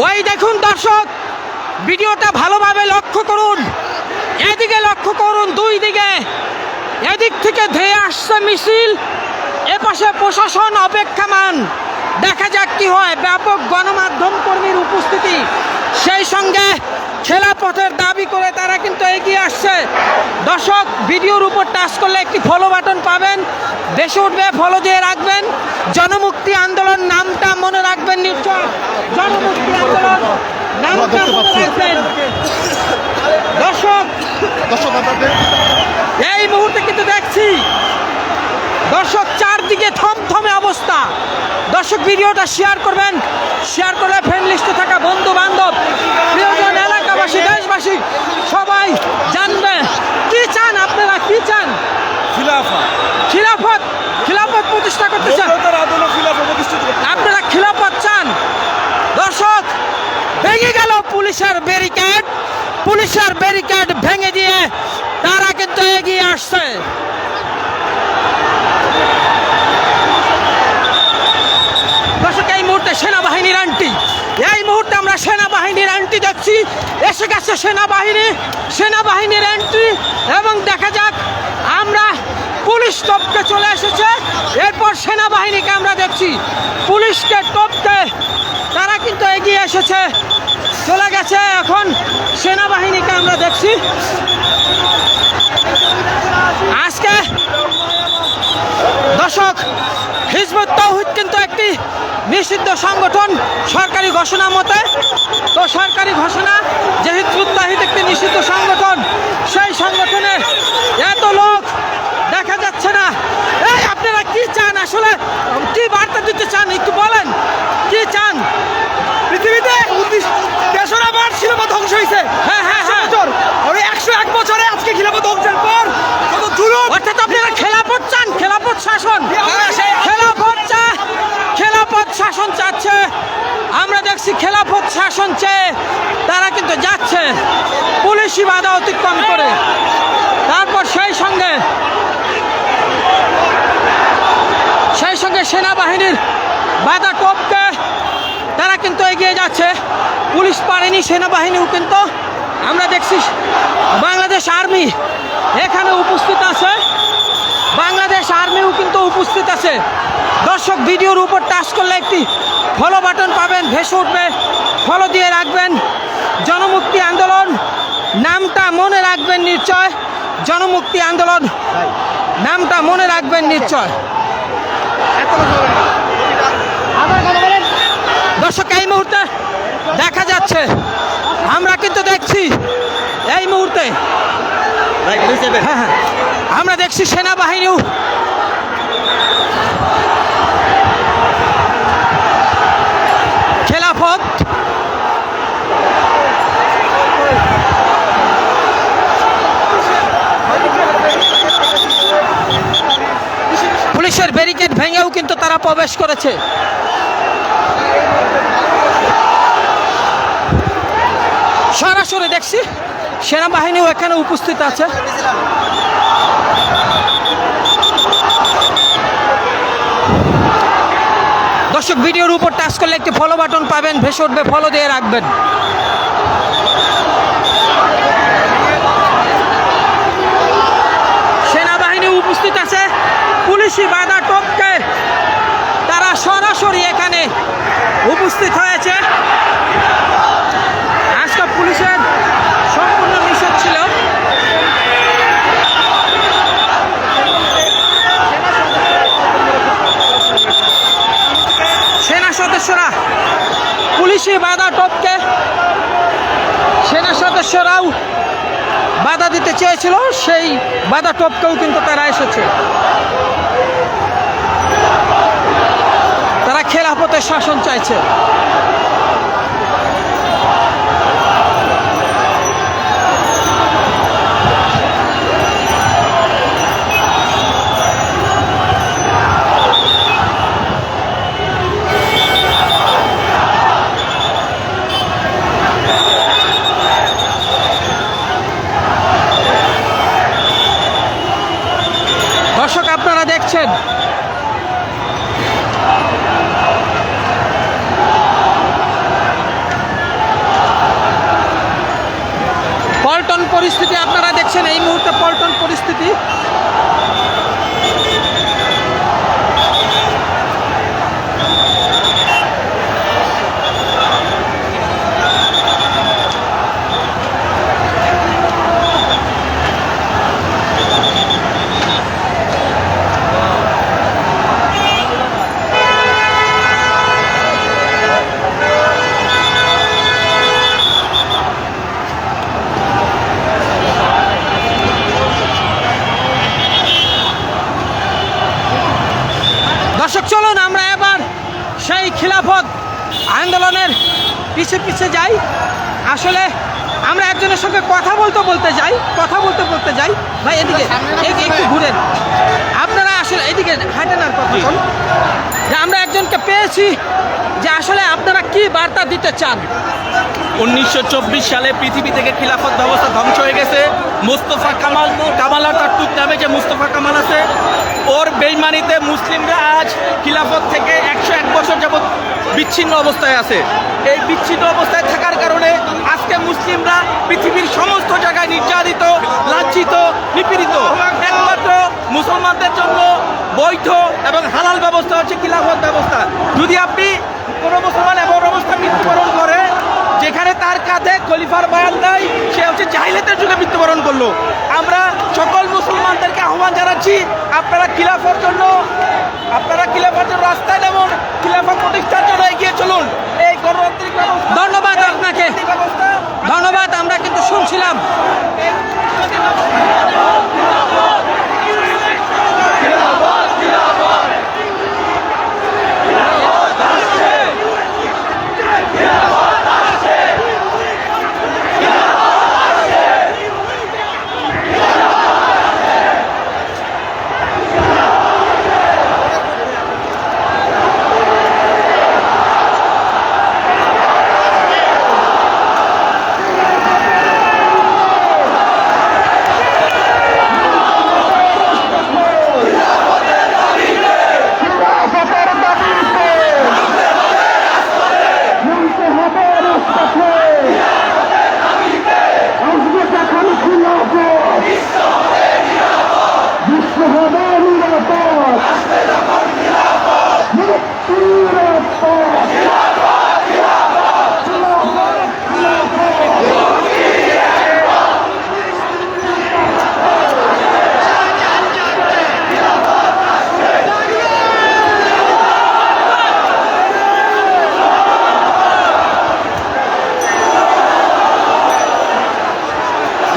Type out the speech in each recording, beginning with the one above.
ওই দেখুন দর্শক, ভিডিওটা ভালোভাবে লক্ষ্য করুন। এদিকে লক্ষ্য করুন, দুই দিকে। এদিক থেকে ধেয়ে আসছে মিছিল, এপাশে প্রশাসন অপেক্ষামান। দেখা যাক কি হয়, ব্যাপক গণমাধ্যম কর্মীর উপস্থিতি। সেই সঙ্গে খেলাপথের দাবি করে তারা কিন্তু এগিয়ে আসছে। দর্শক ভিডিওর উপর টাচ করলে একটি ফলো বাটন পাবেন। দেশে উঠবে ফলো দিয়ে রাখবেন। জনমুক্তি আন্দোলন নামটা মনে রাখবেন নিশ্চয়। জনমুক্তি আন্দোলন নামটা মনে রাখবেন। দর্শক দর্শক এই মুহূর্তে কিন্তু দেখছি। দর্শক চারদিকে থমথমে অবস্থা। দর্শক ভিডিওটা শেয়ার করবেন। শেয়ার করলে ফ্রেন্ড লিস্টে থাকা বন্ধু বান্ধব প্রিয়জন এলাকাবাসী দেশবাসী সবাই জানবে। কি চান আপনারা? কি চান? খিলাফা খিলাফত? খিলাফত প্রতিষ্ঠা করতে চান? আপনারা খিলাফত চান? দর্শক ভেঙে গেল পুলিশের ব্যারিকেড পুলিশের ব্যারিকেড ভেঙে দিয়ে তারা কিন্তু এগিয়ে আসছে দর্শক এই মুহূর্তে সেনাবাহিনীর আন্টি এই মুহূর্তে আমরা সেনাবাহিনীর আন্টি দেখছি। এসে গেছে সেনাবাহিনী, সেনাবাহিনীর এন্ট্রি এবং দেখা যাক আমরা পুলিশ টপকে চলে এসেছে। এরপর সেনাবাহিনীকে আমরা দেখছি। পুলিশকে টপকে, তারা কিন্তু এগিয়ে এসেছে, চলে গেছে। এখন সেনাবাহিনীকে আমরা দেখছি। আজকে দর্শক হিজবুত তৌহিদ কিন্তু একটি নিষিদ্ধ সংগঠন সরকারি ঘোষণা মতে তো সরকারি ঘোষণা যে হিজবুত তৌহিদ একটি নিষিদ্ধ সংগঠন সেই সংগঠনের এত লোক দেখা যাচ্ছে না। এই আপনারা কি চান আসলে? কি বার্তা দিতে চান একটু বলেন? কি চান? পৃথিবীতে তেসরা খিলাফা ধ্বংস হয়েছে হ্যাঁ হ্যাঁ হ্যাঁ। একশো এক বছরে আজকে খিলাফা ধ্বংসের পর কত জুলুম অর্থাৎ আপনারা খেলাপথ চান খেলাপথ শাসন হ্যাঁ, সেই- খেলাপথ চা খেলাপথ শাসন চাচ্ছে আমরা দেখছি খেলাপথ শাসন চেয়ে তারা কিন্তু যাচ্ছে পুলিশি বাধা অতিক্রম করে। তারপর সেই সঙ্গে সেই সঙ্গে সেনাবাহিনীর বাধা টপকে তারা কিন্তু এগিয়ে যাচ্ছে। পুলিশ পারেনি সেনাবাহিনীও কিন্তু। আমরা দেখছি বাংলাদেশ আর্মি এখানে উপস্থিত আছে। বাংলাদেশ আর্মিও কিন্তু উপস্থিত আছে। দর্শক, ভিডিওর উপর টাচ করলে একটি ফলো বাটন পাবেন, ভেসে উঠবে। ফলো দিয়ে রাখবেন। জনমুক্তি আন্দোলন নামটা মনে রাখবেন নিশ্চয়, জনমুক্তি আন্দোলন। নামটা মনে রাখবেন নিশ্চয়। দর্শক, এই মুহূর্তে দেখা যাচ্ছে, আমরা কিন্তু দেখছি, এই মুহূর্তে হ্যাঁ হ্যাঁ আমরা দেখছি সেনাবাহিনীও খেলাফত পুলিশের ব্যারিকেড ভেঙেও কিন্তু তারা প্রবেশ করেছে। সরাসরি দেখছি, সেনাবাহিনীও এখানে উপস্থিত আছে। দর্শক, ভিডিওর উপর টাচ করলে একটি ফলো বাটন পাবেন, ভেসে উঠবে ফলো দিয়ে রাখবেন। সেনাবাহিনী উপস্থিত আছে, পুলিশি বাধা সরাসরি এখানে উপস্থিত হয়েছে। আজকে পুলিশের সম্পূর্ণ নিষেধ ছিল। সেনা সদস্যরা পুলিশি বাধা টপকে। সেনা সদস্যরাও বাধা দিতে চেয়েছিল, সেই বাধা টপকেও কিন্তু তারা এসেছে। তারা খেলাফতের শাসন চাইছে দর্শক আপনারা দেখছেন একজনের পিছে যাই? আসলে আমরা একজনের সঙ্গে কথা বলতে বলতে যাই কথা বলতে বলতে যাই। ভাই এদিকে একটু ঘুরেন। আপনারা আসলে এদিকে হাঁটেন আর কথা। যে আমরা একজনকে পেয়েছি যে আসলে আপনারা কি বার্তা দিতে চান? উনিশশো চব্বিশ সালে পৃথিবী থেকে খিলাফত ব্যবস্থা ধ্বংস হয়ে গেছে। মুস্তফা কামাল কামাল তাট্টুক নামে যে মুস্তফা কামাল আছে ওর বেইমানিতে মুসলিমরা আজ খিলাফত থেকে একশো এক বছর যাবৎ বিচ্ছিন্ন অবস্থায় আছে। এই বিচ্ছিন্ন অবস্থায় থাকার কারণে আজকে মুসলিমরা পৃথিবীর সমস্ত জায়গায় নির্যাতিত, লাঞ্ছিত, নিপীড়িত। একমাত্র মুসলমানদের জন্য বৈধ এবং হালাল ব্যবস্থা হচ্ছে খিলাফত ব্যবস্থা। যদি আপনি কোনো মুসলমান এমন অবস্থা মৃত্যুবরণ করে যেখানে তার কাঁধে খলিফার বয়ান নাই, সে হচ্ছে জাহিলাতের যুগে মৃত্যুবরণ করল। আমরা সকল মুসলমানদেরকে আহ্বান জানাচ্ছি, আপনারা খিলাফার জন্য আপনারা খিলাফার জন্য রাস্তায় নেবেন খিলাফা প্রতিষ্ঠার জন্য এগিয়ে চলুন এই গণতান্ত্রিক ব্যবস্থা ধন্যবাদ আপনাকে এই ব্যবস্থা ধন্যবাদ আমরা কিন্তু শুনছিলাম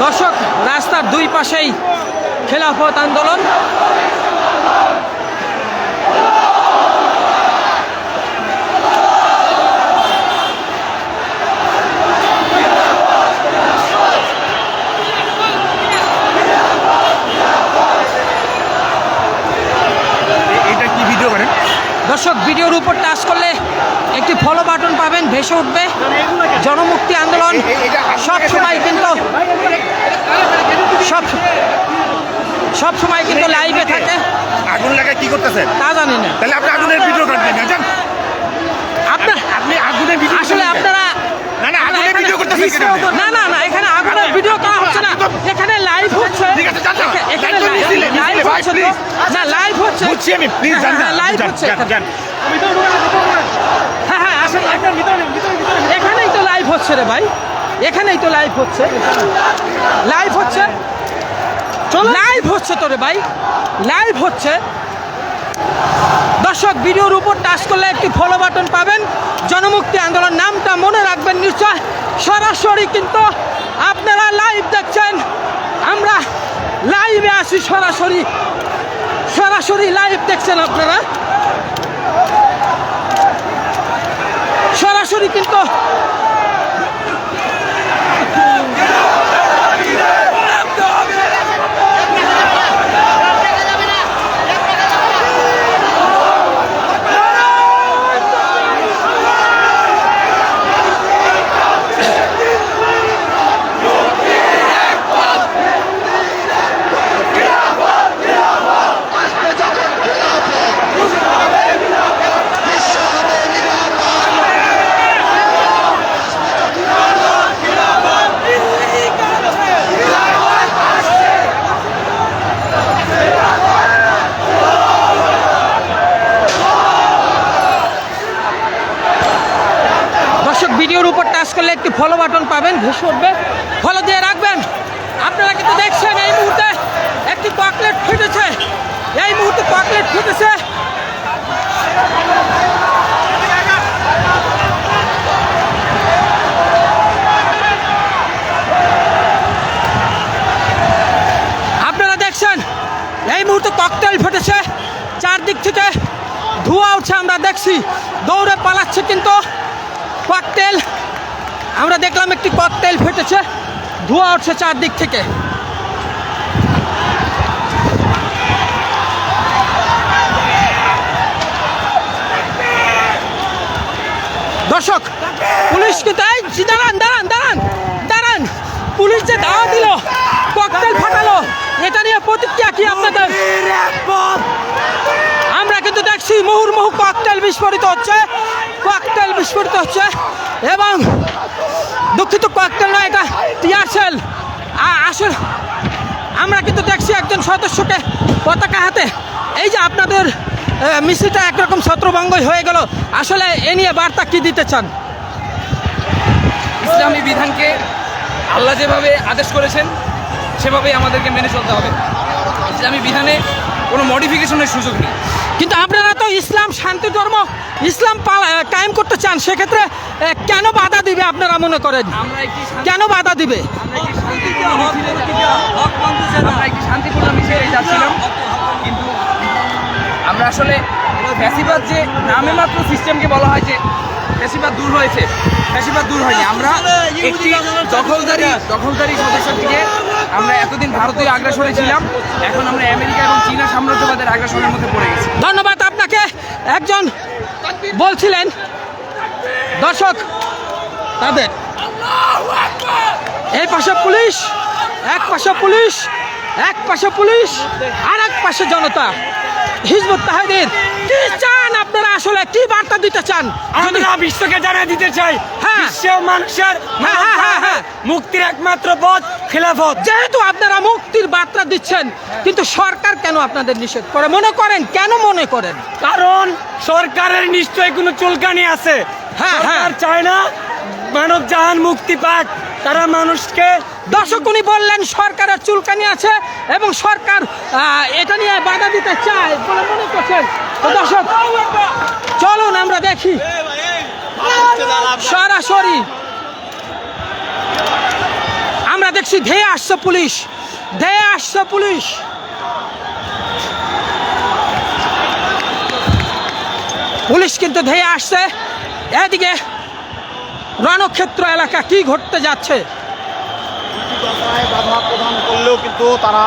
দর্শক রাস্তার দুই পাশেই খেলাফত আন্দোলন। এটা কি ভিডিও করেন দর্শক ভিডিওর উপর টাচ করলে একটি ফলো বাটন পাবেন ভেসে উঠবে। জনমুক্তি আন্দোলন সব সময় কিন্তু সব সব সময় কিন্তু লাইভে থাকে। আগুন লাগায় কি করতেছেন? তা জানি না। তাহলে আপনি আগুনের ভিডিও কাটবেন না জান আপনার আপনি আগুনের ভিডিও আসলে আপনারা না না আগুনের ভিডিও করতেছেন কেন না না না এখানে আগুনের ভিডিও করা হচ্ছে না। এখানে লাইভ হচ্ছে ঠিক আছে, যান না। এখা- এখানে লাইভ হচ্ছে। না লাইভ হচ্ছে বুঝছি আমি প্লিজ যান না লাইভ হচ্ছে যান, যান হ্যাঁ হ্যাঁ আসলে এখানেই তো লাইভ হচ্ছে রে ভাই। এখানেই তো লাইভ হচ্ছে। লাইভ হচ্ছে? লাইভ হচ্ছে তো রে ভাই। লাইভ হচ্ছে। দর্শক, ভিডিওর উপর টাচ করলে একটি ফলো বাটন পাবেন। জনমুক্তি আন্দোলন নামটা মনে রাখবেন নিশ্চয়। সরাসরি কিন্তু আপনারা লাইভ দেখছেন। আমরা লাইভে আসি সরাসরি। সরাসরি লাইভ দেখছেন আপনারা। সরাসরি কিন্তু দর্শক ভিডিওর উপর টাচ করলে একটি ফলো বাটন পাবেন ঘুষ উঠবে ফলো দিয়ে রাখবেন আপনারা কিন্তু দেখছেন এই মুহূর্তে একটি পকলেট ফুটেছে এই মুহূর্তে পকলেট ফুটেছে আপনারা দেখছেন এই মুহূর্তে ককটেল ফেটেছে চারদিক থেকে ধোঁয়া উঠছে আমরা দেখছি দৌড়ে পালাচ্ছে কিন্তু ককটেল আমরা দেখলাম একটি ফেটেছে ধোঁয়া উঠছে চারদিক থেকে। দর্শক পুলিশ কিন্তু এই দাঁড়ান দাঁড়ান দাঁড়ান দাঁড়ান। পুলিশ যে দাওয়া দিল ককটেল ফাটালো এটা নিয়ে প্রতিক্রিয়া কি আপনাদের? আমরা কিন্তু দেখছি মুহুর্মুহু ককটেল বিস্ফোরিত হচ্ছে। বিস্ফোরিত হচ্ছে। এবং দুঃখিত ককটেল নয়, এটা টিয়ার সেল আসল আমরা কিন্তু দেখছি একজন সদস্যকে পতাকা হাতে। এই যে আপনাদের মিছিলটা একরকম ছত্রভঙ্গই হয়ে গেল। আসলে এ নিয়ে বার্তা কি দিতে চান? ইসলামী বিধানকে আল্লাহ যেভাবে আদেশ করেছেন, সেভাবেই আমাদেরকে মেনে চলতে হবে। ইসলামী বিধানে কোনো মডিফিকেশনের সুযোগ নেই। কিন্তু আপনারা তো ইসলাম শান্তি ধর্ম ইসলাম কায়েম করতে চান সেক্ষেত্রে কেন বাধা দিবে আপনারা মনে করেন? কেন বাধা দিবে? আমরা আসলে ফ্যাসিবাদ যে নামে মাত্র সিস্টেমকে বলা হয় যে ফ্যাসিবাদ দূর হয়েছে, ফ্যাসিবাদ দূর হয়নি। আমরা একটি দখলদারি দখলদারি সদস্য থেকে আমরা এতদিন ভারতীয় আগ্রাসনে ছিলাম, এখন আমরা আমেরিকা এবং চীনা সাম্রাজ্যবাদের আগ্রাসনের মধ্যে পড়ে গেছি। ধন্যবাদ আপনাকে। একজন বলছিলেন, দর্শক তাদের। এই পাশে পুলিশ, এক পাশে পুলিশ, এক পাশে পুলিশ, আর এক পাশে জনতা। হিজবুত তাহিদের। কি চান আপনারা আসলে? কি বার্তা দিতে চান? আমরা বিশ্বকে জানিয়ে দিতে চাই হ্যাঁ। বিশ্বের মানুষের হ্যাঁ, হ্যাঁ। মুক্তির একমাত্র পথ খেলাফত। যেহেতু আপনারা মুক্তির বার্তা দিচ্ছেন কিন্তু সরকার কেন আপনাদের নিষেধ করে? মনে করেন? কেন মনে করেন? কারণ সরকারের নিশ্চয়ই কোনো চুলকানি আছে। হ্যাঁ, হ্যাঁ। চায় না মানব জাহান মুক্তি পাক। তারা মানুষকে দর্শক উনি বললেন, সরকারের চুলকানি আছে এবং সরকার এটা নিয়ে বাধা দিতে চায় বলে মনে করছেন। দর্শক, চলুন আমরা দেখি। সরাসরি আমরা দেখছি, ধেয়ে আসছে পুলিশ, ধেয়ে আসছে পুলিশ। পুলিশ কিন্তু ধেয়ে আসছে। এদিকে রণক্ষেত্র এলাকা কি ঘটতে যাচ্ছে? বাধা প্রদান করলেও কিন্তু তারা